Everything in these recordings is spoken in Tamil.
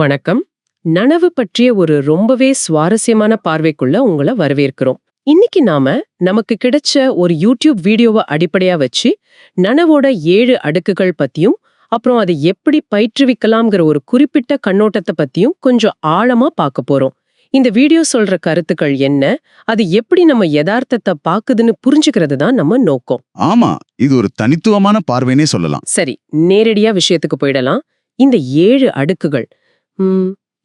வணக்கம். நனவு பற்றிய ஒரு ரொம்பவே சுவாரஸ்யமான பார்வைக்குள்ள உங்களை வரவேற்கிறோம். இன்னைக்கு நாம நமக்கு கிடைச்ச ஒரு யூடியூப் வீடியோவை அடிப்படையா வச்சு நனவோட ஏழு அடுக்குகள் பத்தியும் அப்புறம் அதை எப்படி பயிற்றுவிக்கலாம்ங்கிற ஒரு குறிப்பிட்ட கண்ணோட்டத்தை பத்தியும் கொஞ்சம் ஆழமா பார்க்க போறோம். இந்த வீடியோ சொல்ற கருத்துக்கள் என்ன அது எப்படி நம்ம யதார்த்தத்தை பாக்குதுன்னு புரிஞ்சுக்கிறது தான் நம்ம நோக்கம். ஆமா இது ஒரு தனித்துவமான பார்வைனே சொல்லலாம். சரி நேரடியா விஷயத்துக்கு போயிடலாம். இந்த ஏழு அடுக்குகள்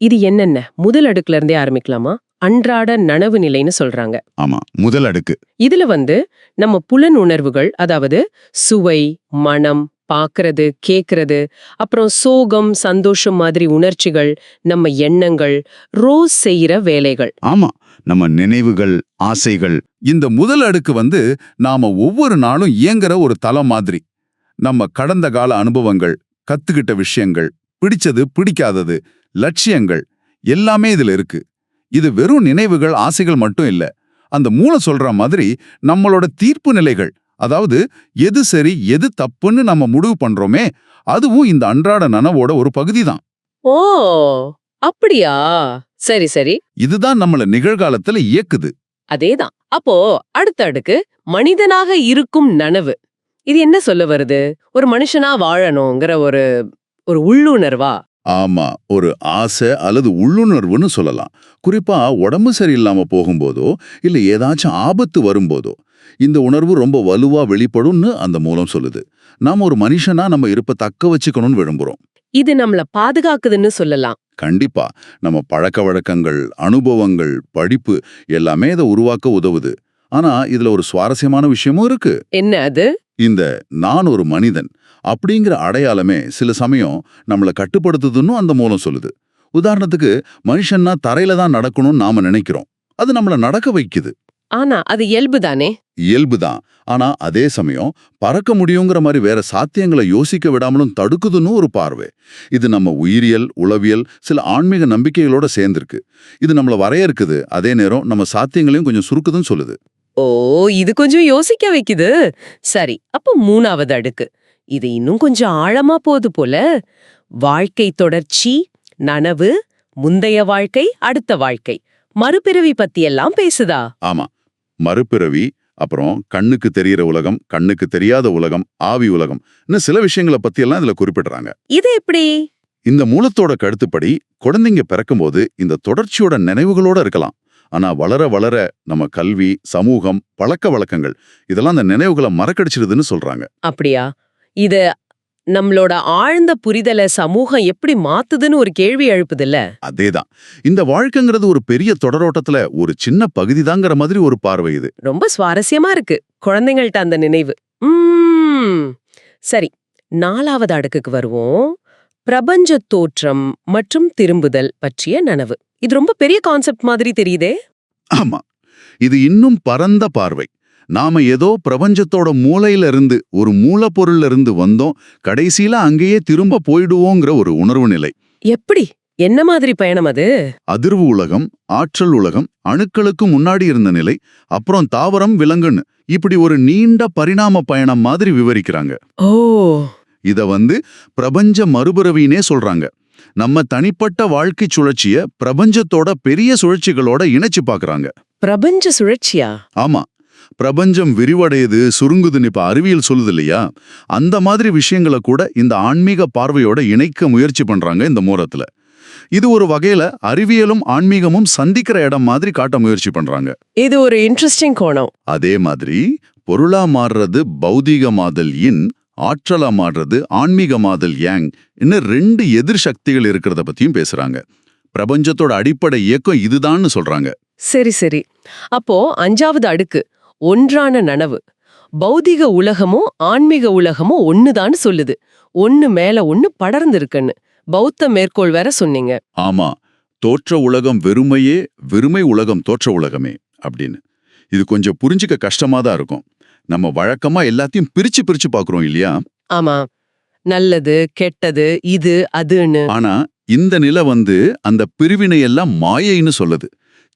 இது என்னென்ன? முதல் அடுக்குல இருந்தே ஆரம்பிக்கலாமா? அன்றாட நனவு நிலைன்னு சொல்றாங்க. ஆமா முதல் அடுக்கு. இதுல வந்து நம்ம புலன் உணர்வுகள் அதாவது சுவை மனம் பார்க்கறது கேக்குறது அப்புறம் சோகம் சந்தோஷம் மாதிரி உணர்ச்சிகள் நம்ம எண்ணங்கள் ரோஸ் செய்யற வேலைகள். ஆமா நம்ம நினைவுகள் ஆசைகள் இந்த முதல் அடுக்கு வந்து நாம ஒவ்வொரு நாளும் இயங்குற ஒரு தலம் மாதிரி. நம்ம கடந்த கால அனுபவங்கள் கத்துக்கிட்ட விஷயங்கள் பிடிச்சது பிடிக்காதது லட்சியங்கள் எல்லாமே இதுல இருக்கு. இது வெறும் நினைவுகள் ஆசைகள் மட்டும் இல்ல. அந்த மூளை சொல்ற மாதிரி நம்மளோட தீர்ப்பு நிலைகள் அதாவது எது சரி எது தப்புன்னு நம்ம முடிவு பண்றோமே அதுவும் இந்த அன்றாட நனவோட ஒரு பகுதி தான். ஓ அப்படியா? சரி சரி. இதுதான் நம்மள நிகழ்காலத்துல இயக்குது. அதேதான். அப்போ அடுத்த அடுக்கு மனிதனாக இருக்கும் நனவு. இது என்ன சொல்ல வருது? ஒரு மனுஷனா வாழணுங்கிற ஒரு ஒரு உள்ளுணர்வா? ஆமா ஒரு ஆசை அல்லது உள்ளுணர்வுன்னு சொல்லலாம். குறிப்பா உடம்பு சரியில்லாம போகும்போதோ இல்ல ஏதாச்சும் ஆபத்து வரும்போதோ இந்த உணர்வு ரொம்ப வலுவா வெளிப்படும்னு அந்த மூலம் சொல்லுது. நாம ஒரு மனுஷனா நம்ம இருப்ப தக்க வச்சுக்கணும்னு விரும்புறோம். இது நம்மள பாதுகாக்குதுன்னு சொல்லலாம். கண்டிப்பா. நம்ம பழக்க வழக்கங்கள் அனுபவங்கள் படிப்பு எல்லாமே இதை உருவாக்க உதவுது. ஆனா இதுல ஒரு சுவாரஸ்யமான விஷயமும் இருக்கு. என்ன அது? இந்த நான் ஒரு மனிதன் அப்படிங்கிற அடையாளமே சில சமயம் நம்மளை கட்டுப்படுத்துதுன்னு அந்த மூலம் சொல்லுது. உதாரணத்துக்கு மனுஷன்னா தரையில தான் நடக்கணும்னு நாம நினைக்கிறோம். அது நம்மள நடக்க வைக்குது. ஆனா அது இயல்புதானே இயல்புதான் ஆனா அதே சமயம் பறக்க முடியுங்கிற மாதிரி வேற சாத்தியங்களை யோசிக்க விடாமலும் தடுக்குதுன்னு ஒரு பார்வை. இது நம்ம உயிரியல் உளவியல் சில ஆன்மீக நம்பிக்கைகளோட சேர்ந்திருக்கு. இது நம்மள வரையறுக்குது. அதே நேரம் நம்ம சாத்தியங்களையும் கொஞ்சம் சுருக்குதுன்னு சொல்லுது. ஓ இது கொஞ்சம் யோசிக்க வைக்குது. சரி அப்ப மூணாவது அடுக்கு. இது இன்னும் கொஞ்சம் ஆழமா போகுது போல. வாழ்க்கை தொடர்ச்சி நனவு முந்தைய வாழ்க்கை அடுத்த வாழ்க்கை. மறுபிறவி பத்தியெல்லாம் பேசுதா? ஆமா. மறுபிறவி அப்புறம் கண்ணுக்கு தெரியற உலகம் கண்ணுக்கு தெரியாத உலகம் ஆவி உலகம். இன்னும் சில விஷயங்களை பத்தியெல்லாம் இதுல குறிப்பிடுறாங்க. இது எப்படி? இந்த மூலத்தோட கருத்துப்படி குழந்தைங்க பிறக்கும்போது இந்த தொடர்ச்சியோட நினைவுகளோட இருக்கலாம். ஆனா வளர வளர நம்ம கல்வி சமூகம் பழக்க வழக்கங்கள் இதெல்லாம் அந்த நினைவுகளை மறக்கடிச்சிடுதுன்னு சொல்றாங்க. அப்படியா? இது நம்மளோட ஆழ்ந்த புரிதலை சமூகம் எப்படி மாத்துதுன்னு ஒரு கேள்வி எழுப்புதுல்ல? அதேதான். இந்த வாழ்க்கைங்கிறது ஒரு பெரிய தொடரோட்டத்துல ஒரு சின்ன பகுதிதாங்கிற மாதிரி ஒரு பார்வை இது. ரொம்ப சுவாரஸ்யமா இருக்கு. குழந்தைங்கள்ட்ட அந்த நினைவு. சரி நாலாவது அடுக்குக்கு வருவோம். பிரபஞ்ச தோற்றம் மற்றும் திரும்புதல் பற்றிய நனவு. இது ரொம்ப பெரிய கான்செப்ட் மாதிரி தெரியுதே? ஆமா. இது இன்னும் பரந்த பார்வை. நாம ஏதோ பிரபஞ்சத்தோட மூலையில இருந்து ஒரு மூலப்பொருள்ல இருந்து வந்தோம். கடைசியில அங்கேயே திரும்ப போயிடுவோங்கிற ஒரு உணர்வு நிலை. எப்படி? என்ன மாதிரி பயணம் அது? அதிர்வு உலகம் ஆற்றல் உலகம் அணுக்களுக்கு முன்னாடி இருந்த நிலை அப்புறம் தாவரம் விலங்குன்னு. இப்படி ஒரு நீண்ட பரிணாம பயணம் மாதிரி விவரிக்கிறாங்க. ஓ. இத வந்து பிரபஞ்ச மறுபிறவினே சொல்றாங்க. நம்ம தனிப்பட்ட வாழ்க்கை சுழற்சிய பிரபஞ்சத்தோட பெரிய சுழற்சிகளோட இணைச்சு பார்க்கறாங்க பிரபஞ்ச சுழற்சியா? ஆமா. பிரபஞ்சம் விரிவடையுது சுருங்குதுன்னு இப்ப அறிவியல் சொல்லுது இல்லையா? அந்த மாதிரி விஷயங்களை கூட இந்த ஆன்மீக பார்வையோட இணைக்க முயற்சி பண்றாங்க இந்த மூலத்துல இது ஒரு வகையில அறிவியலும் ஆன்மீகமும் சந்திக்கிற இடம் மாதிரி காட்ட முயற்சி பண்றாங்க. இது ஒரு இன்ட்ரெஸ்டிங் கோணம். அதே மாதிரி பொருளா மாறுறது பௌதீகமாதல் இன் ஆற்றலா மாறுறது ஆன்மீகமாதல் யாங் இன்னும் ரெண்டு எதிர் சக்திகள் இருக்கிறத பத்தியும் பேசுறாங்க. பிரபஞ்சத்தோட அடிப்படை இயக்கம் இதுதான்னு சொல்றாங்க. சரி சரி. அப்போ அஞ்சாவது அடுக்கு. ஒன்றான நனவு. பௌதிக உலகமும் ஆன்மீக உலகமும் ஒண்ணுதான்னு சொல்லுது. ஒண்ணு மேல ஒண்ணு படர்ந்து இருக்குன்னு பௌத்த மேற்கோள் வேற சொன்னீங்க. ஆமா. தோற்ற உலகம் வெறுமையே வெறுமை உலகம் தோற்ற உலகமே அப்படின்னு. இது கொஞ்சம் புரிஞ்சுக்க கஷ்டமா தான் இருக்கும். நம்ம வழக்கமா எல்லாத்தையும் பிரிச்சு பிரிச்சு பாக்குறோம் இல்லையா? ஆமா. நல்லது கெட்டது இது அதுன்னு. ஆனா இந்த நிலை வந்து அந்த பிரிவினை எல்லாம் மாயைன்னு சொல்லுது.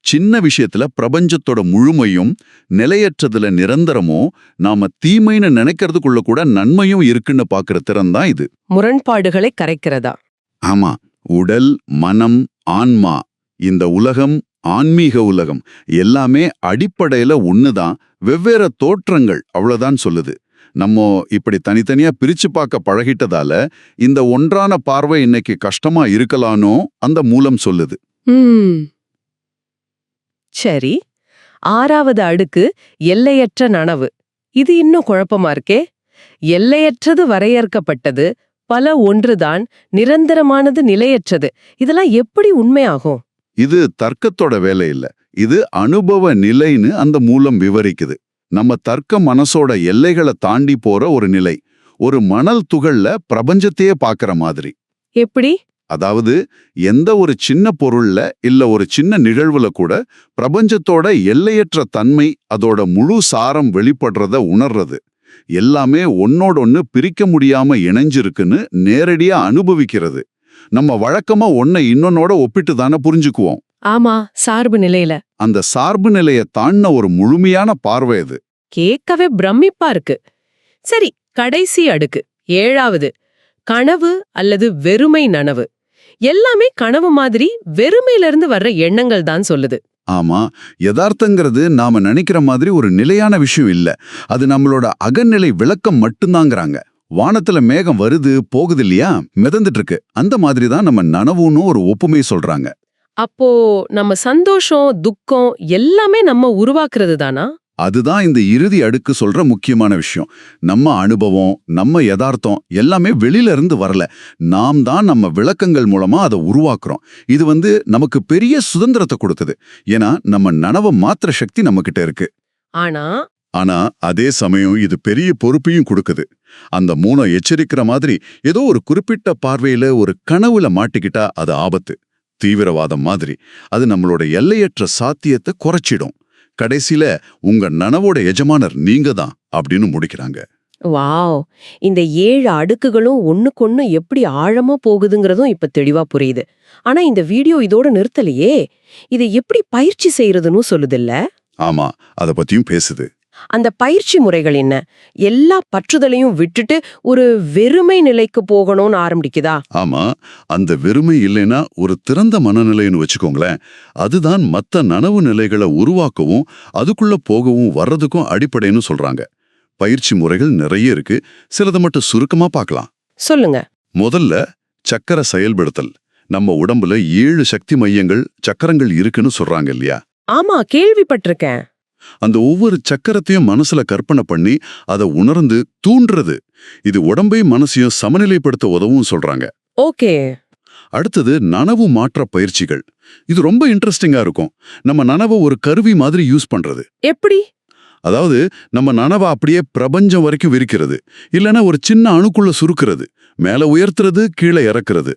சின்ன விஷயத்துல பிரபஞ்சத்தோட முழுமையும் நிலையற்றதுல நிரந்தரமும் நாம தீமைன்னு நினைக்கிறதுக்குள்ள கூட நன்மையும் இருக்குன்னு பாக்குற திறன் தான் இது. முரண்பாடுகளை கரைக்கிறதா? ஆமா. உடல் மனம் ஆன்மா. இந்த உலகம் ஆன்மீக உலகம். எல்லாமே அடிப்படையில ஒண்ணுதான். வெவ்வேறு தோற்றங்கள் அவ்வளவுதான் சொல்லுது. நம்ம இப்படி தனித்தனியா பிரிச்சு பார்க்க பழகிட்டதால இந்த ஒன்றான பார்வை இன்னைக்கு கஷ்டமா இருக்கலானோ அந்த மூலம் சொல்லுது. சரி. ஆறாவது அடுக்கு எல்லையற்ற நனவு. இது இன்னும் குழப்பமா இருக்கே? எல்லையற்றது வரையறுக்கப்பட்டது பல ஒன்றுதான் நிரந்தரமானது நிலையற்றது. இதெல்லாம் எப்படி உண்மையாகும்? இது தர்க்கத்தோட வேலை இல்ல இது அனுபவ நிலைன்னு அந்த மூலம் விவரிக்குது. நம்ம தர்க்க மனசோட எல்லைகளை தாண்டி போற ஒரு நிலை. ஒரு மணல் துகள்ல பிரபஞ்சத்தையே பார்க்கற மாதிரி. எப்படி? அதாவது எந்த ஒரு சின்ன பொருள்ல இல்ல ஒரு சின்ன நிகழ்வுல கூட பிரபஞ்சத்தோட எல்லையற்ற தன்மை அதோட முழு சாரம் வெளிப்படுறத உணர்றது. எல்லாமே ஒன்னோட ஒன்னு பிரிக்க முடியாம இணைஞ்சிருக்குன்னு நேரடியா அனுபவிக்கிறது. நம்ம வழக்கமா ஒன்னை இன்னொன்னோட ஒப்பிட்டு தானே புரிஞ்சுக்குவோம். ஆமா சார்பு நிலையில. அந்த சார்பு நிலையை தாண்டின ஒரு முழுமையான பார்வை இது கேட்கவே பிரமிப்பா இருக்கு. சரி கடைசி அடுக்கு. ஏழாவது. கனவு அல்லது வெறுமை நனவு. எல்லாமே கனவு மாதிரி வெறுமையில இருந்து வர்ற எண்ணங்கள் தான் சொல்லுது. ஆமா யதார்த்தங்கிறது நாம நினைக்கிற மாதிரி ஒரு நிலையான விஷயம் இல்ல. அது நம்மளோட அகநிலை விளக்கம் மட்டும்தாங்கிறாங்க. வானத்துல மேகம் வருது போகுது இல்லையா? மிதந்துட்டு இருக்கு அந்த மாதிரி தான் நம்ம நனவுன்னு ஒரு ஒப்புமை சொல்றாங்க. அப்போ நம்ம சந்தோஷம் துக்கம் எல்லாமே நம்ம உருவாக்குறது தானா? அதுதான் இந்த இறுதி அடுக்கு சொல்ற முக்கியமான விஷயம். நம்ம அனுபவம் நம்ம யதார்த்தம் எல்லாமே வெளியில இருந்து வரல. நாம் தான் நம்ம விளக்கங்கள் மூலமா அதை உருவாக்குறோம். இது வந்து நமக்கு பெரிய சுதந்திரத்தை கொடுத்தது. ஏன்னா நம்ம நனவை மாத்திர சக்தி நம்ம கிட்ட இருக்கு. ஆனா ஆனா அதே சமயம் இது பெரிய பொறுப்பையும் கொடுக்குது. அந்த மூணை எச்சரிக்கிற மாதிரி ஏதோ ஒரு குறிப்பிட்ட பார்வையில ஒரு கனவுல மாட்டிக்கிட்டா அது ஆபத்து. தீவிரவாதம் மாதிரி. அது நம்மளோட எல்லையற்ற சாத்தியத்தை குறைச்சிடும். கடைசியில உங்க நனவோட எஜமானர் நீங்க தான் அப்படின்னு முடிக்கிறாங்க. வாவ்! இந்த ஏழு அடுக்குகளும் ஒண்ணுக்கொண்ணு எப்படி ஆழமா போகுதுங்கிறதும் இப்ப தெளிவா புரியுது. ஆனா இந்த வீடியோ இதோட நிறுத்தலையே. இதை எப்படி பயிற்சி செய்யறதுன்னு சொல்லுதில்ல? ஆமா அத பத்தியும் பேசுது. அந்த பயிற்சி முறைகள் என்ன? எல்லா பற்றுதலையும் விட்டுட்டு ஒரு வெறுமை நிலைக்கு போகணும்னு ஆரம்பிக்குதா? ஆமா. அந்த வெறுமை இல்லைன்னா ஒரு திறந்த மனநிலைன்னு வச்சுக்கோங்களேன். அதுதான் மத்த நனவு நிலைகளை உருவாக்கவும் அதுக்குள்ள போகவும் வர்றதுக்கும் அடிப்படைன்னு சொல்றாங்க. பயிற்சி முறைகள் நிறைய இருக்கு. சிலதை மட்டும் சுருக்கமா பார்க்கலாம். சொல்லுங்க. முதல்ல சக்கர செயல்படுத்தல். நம்ம உடம்புல ஏழு சக்தி மையங்கள் சக்கரங்கள் இருக்குன்னு சொல்றாங்க இல்லையா? ஆமா கேள்விப்பட்டிருக்கேன். அந்த ஒவ்வொரு சக்கரத்தையும் மனசுல கற்பனை பண்ணி அதை உணர்ந்து தூண்டுறது. இது உடம்பையும் மனசையும் சமநிலைப்படுத்த உதவும் சொல்றாங்க. ஓகே. அடுத்தது நனவு மாற்ற பயிற்சிகள். இது ரொம்ப இன்ட்ரெஸ்டிங்கா இருக்கும். நம்ம நனவை ஒரு கருவி மாதிரி யூஸ் பண்றது. எப்படி? அதாவது நம்ம நனவை அப்படியே பிரபஞ்சம் வரைக்கும் விரிக்கிறது. இல்லைன்னா ஒரு சின்ன அணுக்குள்ள சுருக்கிறது. மேல உயர்த்துறது கீழே இறக்குறது.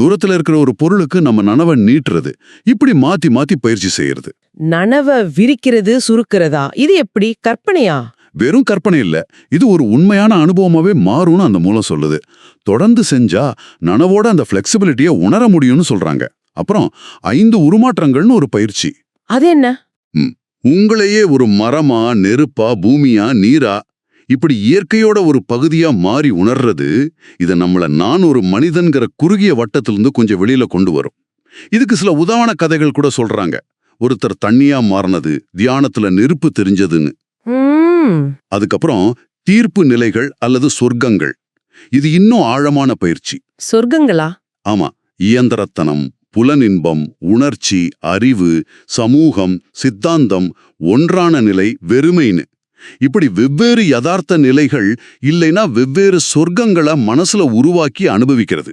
தூரத்துல இருக்கிற ஒரு பொருளுக்கு நம்ம நனவை நீட்டுறது. இப்படி மாத்தி மாத்தி பயிற்சி செய்யறது. நனவ விரிக்கிறது சுருக்கிறதா? இது எப்படி? கற்பனையா? வெறும் கற்பனை இல்ல. இது ஒரு உண்மையான அனுபவமாவே மாறும்னு அந்த மூலம் சொல்லுது. தொடர்ந்து செஞ்சா நனவோட அந்த ஃபிளெக்சிபிலிட்டியை உணர முடியும்னு சொல்றாங்க. அப்புறம் ஐந்து உருமாற்றங்கள்னு ஒரு பயிற்சி. அது என்ன? உங்களையே ஒரு மரமா நெருப்பா பூமியா நீரா இப்படி இயற்கையோட ஒரு பகுதியா மாறி உணர்றது இத நம்மள நான் ஒரு மனிதன்கிற குறுகிய வட்டத்திலிருந்து கொஞ்சம் வெளியில கொண்டு வரும். இதுக்கு சில உதாரண கதைகள் கூட சொல்றாங்க. ஒருத்தர் தண்ணியா மாறினது தியானத்துல நெருப்பு தெரிஞ்சதுன்னு. அதுக்கப்புறம் தீர்ப்பு நிலைகள் அல்லது சொர்க்கங்கள். இது இன்னும் ஆழமான பயிற்சி. சொர்க்கங்களா? ஆமா இயந்திரத்தனம் புலனின்பம் உணர்ச்சி அறிவு சமூகம் சித்தாந்தம் ஒன்றான நிலை வெறுமைன்னு. இப்படி வெவ்வேறு யதார்த்த நிலைகள் இல்லைன்னா வெவ்வேறு சொர்க்கங்களை மனசுல உருவாக்கி அனுபவிக்கிறது.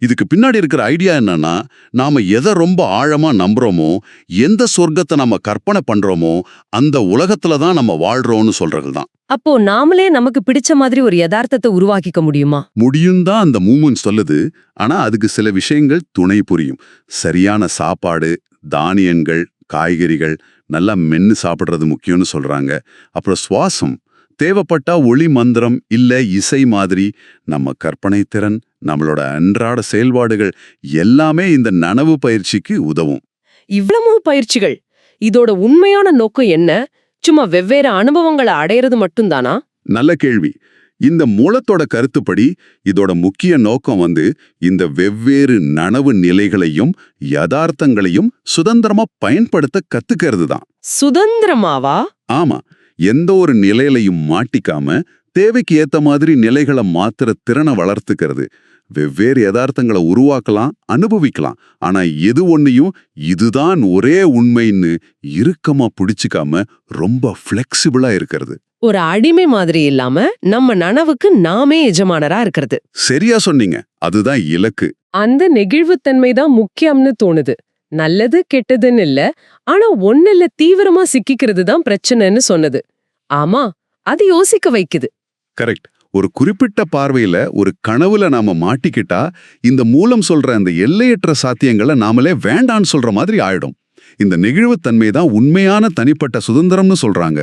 இதுக்கு பின்னாடி இருக்கிற ஐடியா என்னன்னா நாம எதை ரொம்ப ஆழமா நம்புறோமோ எந்த சொர்க்கத்தை நம்ம கற்பனை பண்றோமோ அந்த உலகத்துல தான் நம்ம வாழ்றோம்னு சொல்றது தான். அப்போ நாமளே நமக்கு பிடிச்ச மாதிரி ஒரு யதார்த்தத்தை உருவாக்கிக்க முடியுமா? முடியும் தான் அந்த மூமெண்ட் சொல்லுது. ஆனா அதுக்கு சில விஷயங்கள் துணை புரியும். சரியான சாப்பாடு தானியங்கள் காய்கறிகள் நல்லா மென்னு சாப்பிடுறது முக்கியம்னு சொல்றாங்க. அப்புறம் சுவாசம். தேவைப்பட்டா ஒளி மந்திரம் இல்ல இசை மாதிரி நம்ம கற்பனை திறன் நம்மளோட அன்றாட செயல்பாடுகள் எல்லாமே இந்த நனவு பயிற்சிக்கு உதவும். இவ்வளவு பயிற்சிகள். இதோட உண்மையான நோக்கம் என்ன? சும்மா வெவ்வேறு அனுபவங்களை அடையிறது மட்டும்தானா? நல்ல கேள்வி. இந்த மூலத்தோட கருத்துப்படி இதோட முக்கிய நோக்கம் வந்து இந்த வெவ்வேறு நனவு நிலைகளையும் யதார்த்தங்களையும் சுதந்திரமா பயன்படுத்த கத்துக்கிறது தான். சுதந்திரமாவா? ஆமா. எந்த ஒரு நிலையிலையும் மாட்டிக்காம தேவைக்கு ஏத்த மாதிரி நிலைகளை மாத்துற திறனை வளர்த்துக்கிறது. வெவ்வேறு யதார்த்தங்களை உருவாக்கலாம் அனுபவிக்கலாம். ஆனா எது ஒன்னையும் இதுதான் ஒரே உண்மைன்னு இறுக்கமா பிடிச்சுக்காம ரொம்ப ஃப்ளெக்சிபிளா இருக்கிறது. ஒரு அடிமை மாதிரி இல்லாம நம்ம நனவுக்கு நாமே எஜமானரா இருக்கிறது. சரியா சொன்னீங்க. அதுதான் இலக்கு. அந்த நெகிழ்வுத்தன்மை தான் முக்கியம்னு தோணுது. நல்லது கெட்டதுன்னு இல்ல. ஆனா ஒண்ணுல தீவிரமா சிக்கிக்கிறது தான் பிரச்சனைன்னு சொன்னது. ஆமா அது யோசிக்க வைக்குது. கரெக்ட். ஒரு குறிப்பிட்ட பார்வையில ஒரு கனவுல நாம மாட்டிக்கிட்டா இந்த மூலம் சொல்ற அந்த எல்லையற்ற சாத்தியங்களை நாமளே வேண்டான்னு சொல்ற மாதிரி ஆயிடும். இந்த நெகிழ்வுத்தன்மை தான் உண்மையான தனிப்பட்ட சுதந்திரம்னு சொல்றாங்க.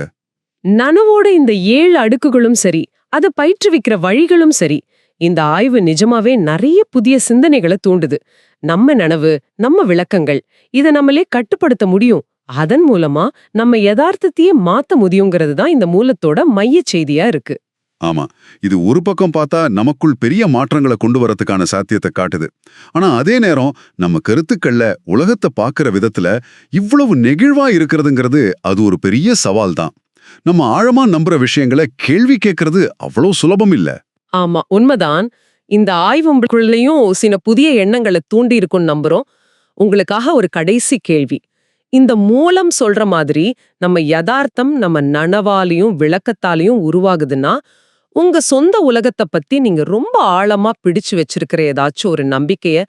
நனவோட இந்த ஏழு அடுக்குகளும் சரி அதை பயிற்றுவிக்கிற வழிகளும் சரி இந்த ஆய்வு நிஜமாவே நிறைய புதிய சிந்தனைகளை தூண்டுது. நம்ம நனவு நம்ம விளக்கங்கள் இத நம்மளே கட்டுப்படுத்த முடியும். அதன் மூலமா நம்ம யதார்த்தத்தையே மாத்த முடியுங்கிறது தான் இந்த மூலத்தோட மைய செய்தியா இருக்கு. ஆமா இது ஒரு பக்கம் பார்த்தா நமக்குள் பெரிய மாற்றங்களை கொண்டு வரதுக்கான சாத்தியத்தை காட்டுது. ஆனா அதே நேரம் நம்ம கருத்துக்கள்ல உலகத்தை பார்க்கிற விதத்துல இவ்வளவு நெகிழ்வா இருக்கிறதுங்கிறது அது ஒரு பெரிய சவால் தான் நம்ம ஆழமா நம்புற விஷயங்களை கேள்வி கேட்கறது அவ்வளவு சுலபம் இல்ல. ஆமா உண்மைதான். இந்த ஆய்வுக்குள்ளேயும் சில புதிய எண்ணங்களை தூண்டி இருக்கும்னு நம்புறோம். உங்களுக்காக ஒரு கடைசி கேள்வி. இந்த மூலம் சொல்ற மாதிரி நம்ம யதார்த்தம் நம்ம நனவாலையும் விளக்கத்தாலையும் உருவாகுதுன்னா உங்க சொந்த உலகத்தை பத்தி நீங்க ரொம்ப ஆழமா பிடிச்சு வச்சிருக்கிற ஏதாச்சும் ஒரு நம்பிக்கைய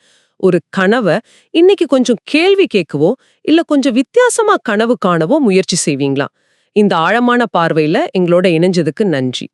ஒரு கனவை இன்னைக்கு கொஞ்சம் கேள்வி கேட்கவோ இல்ல கொஞ்சம் வித்தியாசமா கனவு காணவோ முயற்சி செய்வீங்களா? இந்த ஆழமான பார்வையில எங்களோட இணைஞ்சதுக்கு நன்றி.